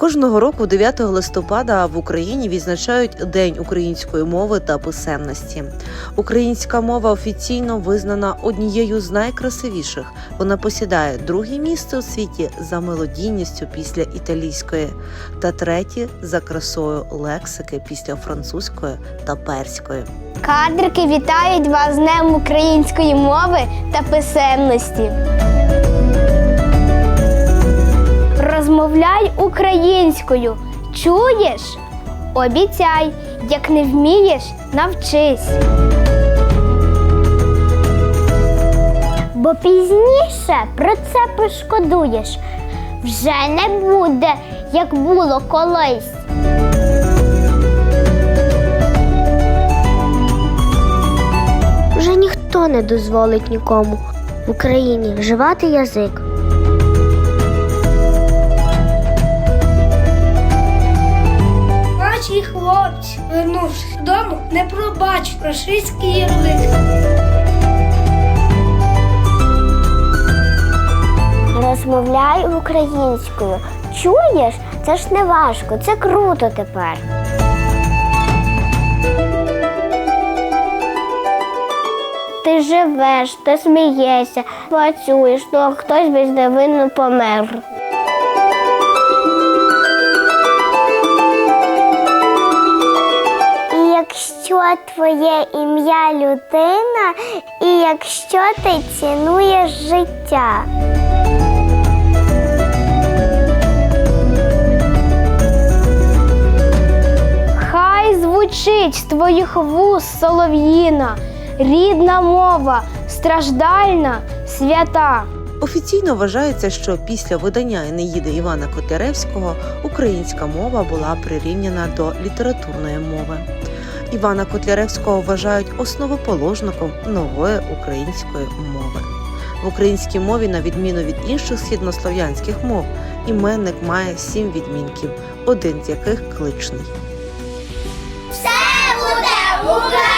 Кожного року, 9 листопада, в Україні відзначають День української мови та писемності. Українська мова офіційно визнана однією з найкрасивіших. Вона посідає друге місце у світі за мелодійністю після італійської та третє за красою лексики після французької та перської. Кадрики вітають вас з Днем української мови та писемності. Українською. Чуєш? Обіцяй, як не вмієш, навчись. Бо пізніше про це пошкодуєш. Вже не буде, як було колись. Вже ніхто не дозволить нікому в Україні вживати язик. Хлопці, вернувшись додому, не пробачать рашистський ярлик. Розмовляй українською. Чуєш? Це ж не важко, це круто тепер. Ти живеш, ти смієшся, працюєш, а хтось безневинно помер. Якщо твоє ім'я людина, і якщо ти цінуєш життя. Хай звучить з твоїх вуст солов'їна, рідна мова, страждальна, свята. Офіційно вважається, що після видання Енеїди Івана Котляревського українська мова була прирівняна до літературної мови. Івана Котляревського вважають основоположником нової української мови. В українській мові, на відміну від інших східнослов'янських мов, іменник має сім відмінків, один з яких кличний. Все буде!